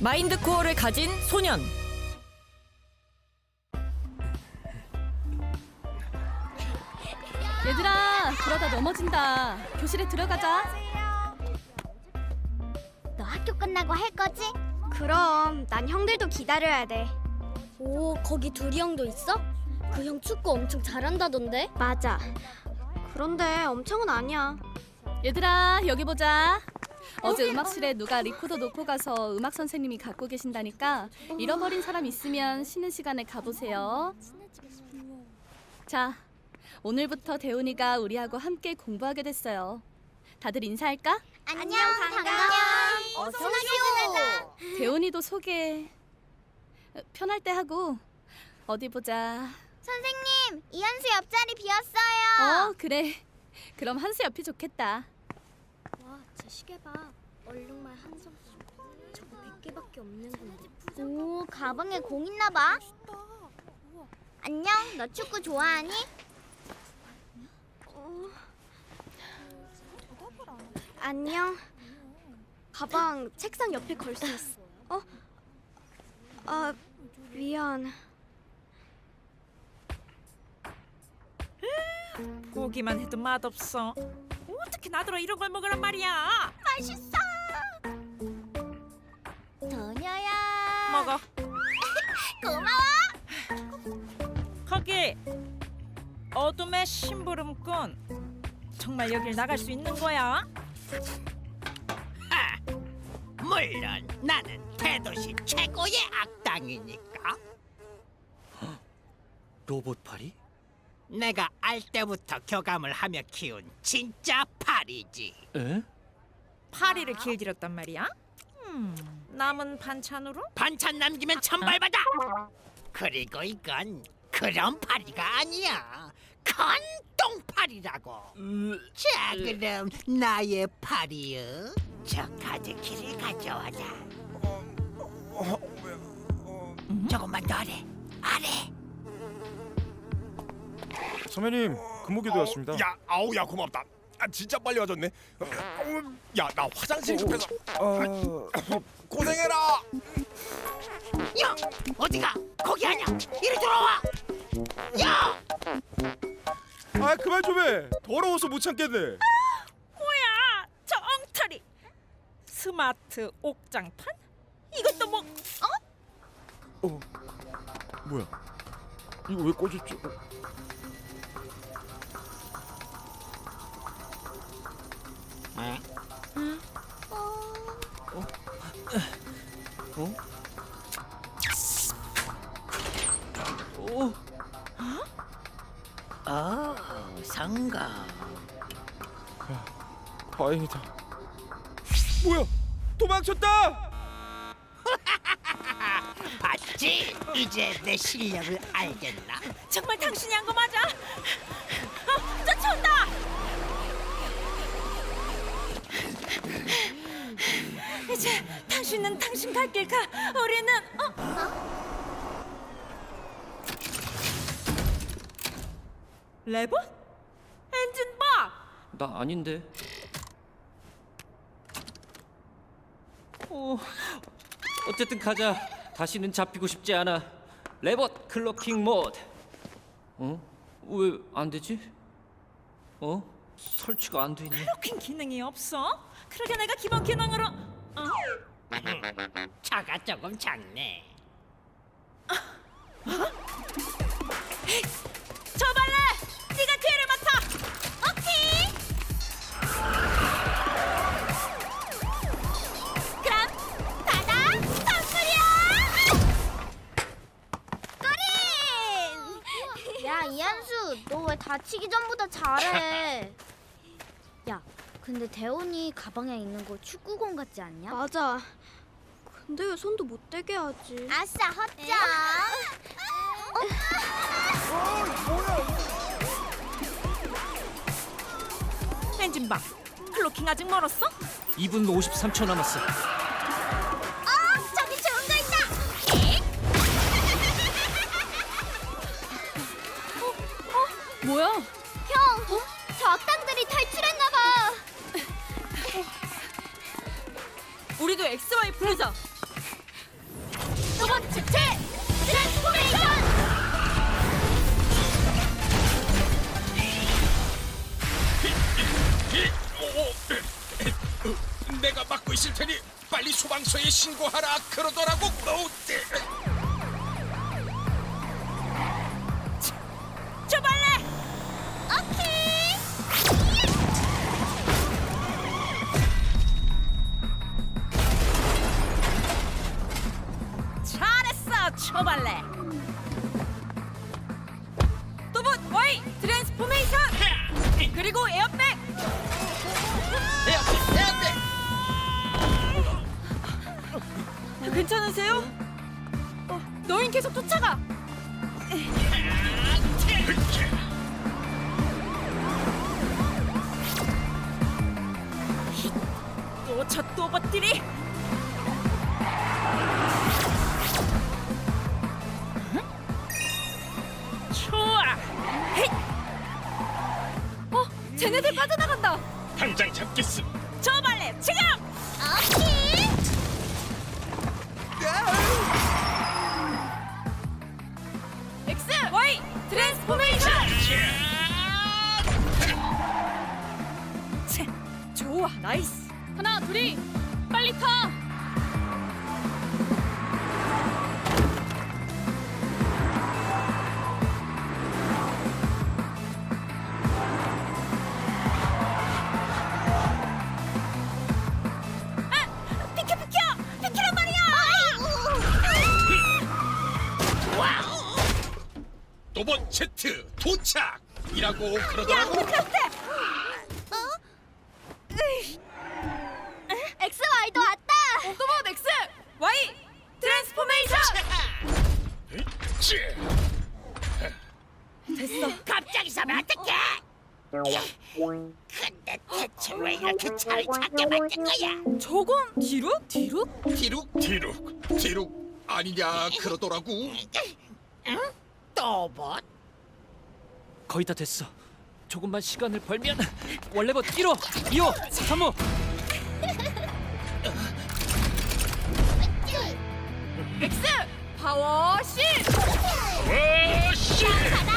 마인드 코어를 가진 소년. 얘들아, 그러다 넘어진다. 교실에 들어가자. 너 학교 끝나고 할 거지? 그럼 난 형들도 기다려야 돼. 오, 거기 두리 형도 있어? 그 형 축구 엄청 잘한다던데? 맞아. 그런데 엄청은 아니야. 얘들아, 여기 보자. 어제 음악실에 누가 리코더 놓고 가서 음악 선생님이 갖고 계신다니까 잃어버린 사람 있으면 쉬는 시간에 가보세요. 자, 오늘부터 대훈이가 우리하고 함께 공부하게 됐어요. 다들 인사할까? 안녕, 반가워. 어서 오시오. 대훈이도 소개 어, 편할 때 하고 어디 보자. 선생님, 이현수 옆자리 비었어요. 어, 그래. 그럼 한수 옆이 좋겠다. 와, 제 시계 봐. 얼룩말 한 점. 저거 100개밖에 없는구나. 오, 가방에 공 있나 봐. 안녕, 너 축구 좋아하니? 어. 안녕. 가방 책상 옆에 걸 수 있어. 어? 아, 미안. 고기만 해도 맛없어. 어떻게 나더러 이런 걸 먹으란 말이야? 맛있어. 도녀야. 먹어. 고마워. 거기 어둠의 심부름꾼. 정말 여길 나갈 수 있는 거야? 물론 나는 대도시 최고의 악당이니까. 로봇 파리? 내가 알 때부터 교감을 하며 키운 진짜 파리지. 에? 파리를 길들였단 말이야? 음, 남은 반찬으로? 반찬 남기면 천벌받아. 그리고 이건 그런 파리가 아니야. 큰 똥파리라고. 자 그럼 나의 파리요. 저 가득키를 가져와라. 조금만 더 아래. 아래. 선배님 근무기도 왔습니다. 야, 아우 야 고맙다. 아 진짜 빨리 와줬네. 어, 야, 나 화장실 급해서 아, 고생해라. 야 어디가? 거기 아니야. 이리 들어와. 야. 아 그만 좀 해. 더러워서 못 참겠네. 뭐야, 저 엉터리. 스마트 옥장판? 이것도 뭐? 어, 뭐야? 이거 왜 꺼졌지? 어, 오, 어 성공. 다행이다. 뭐야? 도망쳤다! 봤지? 이제 내 실력을 알겠나? 정말 당신이 한 거 맞아? 어, 쫓아온다! 이제 당신은 당신 갈 길 가. 우리는 어? 레버? 엔진 박! 나 아닌데. 어, 어쨌든 가자. 다시는 잡히고 싶지 않아. 레버트 클로킹 모드. 어? 왜 안 되지? 어? 설치가 안 되니? 로킹 기능이 없어? 그러게 내가 기본 기능으로 어? 차가 조금 작네. 저 발레! 네가 뒤를 맡아! 오케이! 그럼 가자! 덤프리야! 야, 이현수, 너 왜 다치기 전보다 잘해? 야, 근데 대훈이 가방에 있는 거 축구공 같지 않냐? 맞아. 근데 왜 손도 못 대게 하지? 아싸, 헛점! 엔진 박! 클로킹 아직 멀었어? 2분 53초 남았어. 어, 저기 좋은 거 있다! 뭐야? 모두 XY 프리저 로봇 주체! 트랜스포메이션! 내가 맡고 있을 테니 빨리 소방서에 신고하라 그러더라고. 초발레. 또봇 와이 트랜스포메이션. 그리고 에어백. 괜찮으세요? 어, 너흰 계속 쫓아가. 또저 또봇들이. 당장 발 제트 도착. 이라고 야, 그러더라고. 그런데 X Y도 왔다. 또봇 X Y 트랜스포메이션. 치. 갑자기 서면 어떡해? 근데 대체 왜 이렇게 차를 작게 만든 거야? 저건 뒤로 뒤로? 디룩 디룩 디룩 아니냐 그러더라고. 또 뭐? 거의 다 됐어. 조금만 시간을 벌면 원래버 1호, 2호, 3호. X 파워 실. 와씨. 가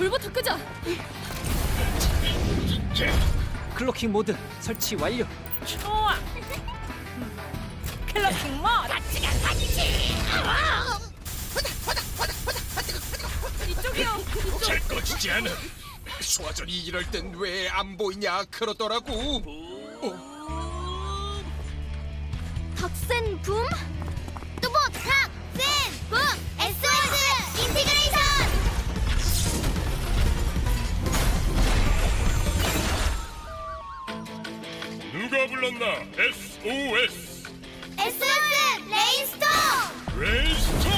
불부터 끄자. 클로킹 모드 설치 완료. 좋아. 클로킹 모드. 같이 가 같이. 이쪽이요. 잘 꺼지지 않아. 소화전이 이럴 땐 왜 안 보이냐 그러더라고. 덕센 붐. 뚜봇 탁센 붐. 불렀나? SOS SOS 레인스톰. 레이스토.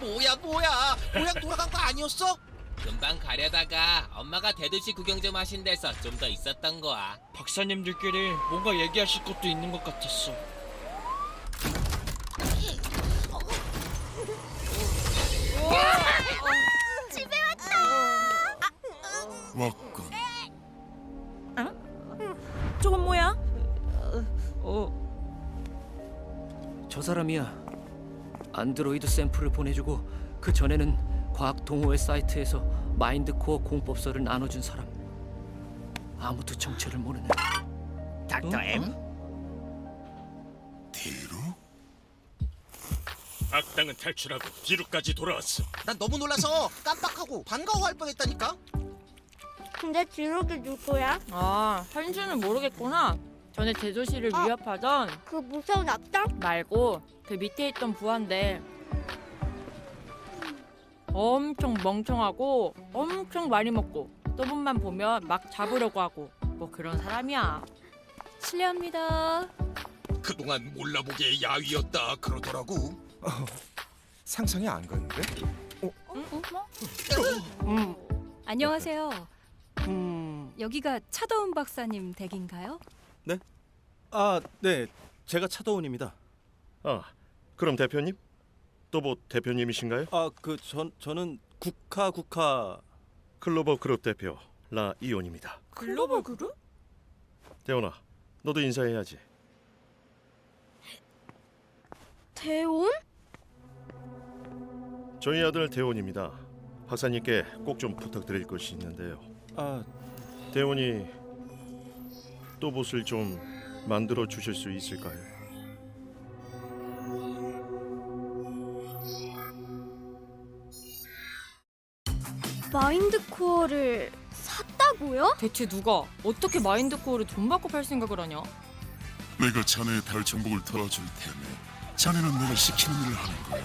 뭐야 뭐야 고향 돌아간 거 아니었어? 금방 가려다가 엄마가 대도시 구경 좀 하신 데서 좀 더 있었던 거야. 박사님들끼리 뭔가 얘기하실 것도 있는 것 같았어. 사람이야. 안드로이드 샘플을 보내주고 그 전에는 과학 동호회 사이트에서 마인드코어 공법서를 나눠준 사람. 아무도 정체를 모르는. 닥터 M. 디룩? 악당은 탈출하고 디룩까지 돌아왔어. 난 너무 놀라서 깜빡하고 반가워할 뻔했다니까 근데 지록이 누구야? 아, 현주는 모르겠구나. 전에 대도시를 어. 위협하던 그 무서운 악당? 말고 그 밑에 있던 부하인데 엄청 멍청하고 엄청 많이 먹고 또분만 보면 막 잡으려고 하고 뭐 그런 사람이야. 실례합니다. 그동안 몰라보게 야위였다 그러더라고. 상상이 안 가는데? 안녕하세요. 음, 여기가 차더운 박사님 댁인가요? 아, 네, 제가 차도원입니다. 아, 그럼 대표님? 또봇 대표님이신가요? 아, 그 전 저는 국화 국화 클로버 그룹 대표 라 이온입니다. 글로벌 그룹? 대원아, 너도 인사해야지. 대온? 저희 아들 대원입니다. 박사님께 꼭 좀 부탁드릴 것이 있는데요. 아, 대원이 또봇을 좀 만들어 주실 수 있을까요? 마인드 코어를 샀다고요? 대체 누가 어떻게 마인드 코어를 돈 받고 팔 생각을 하냐? 내가 자네의 달 정복을 털어줄 테니 자네는 내가 시키는 일을 하는 거야.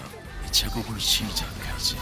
작업을 시작하지.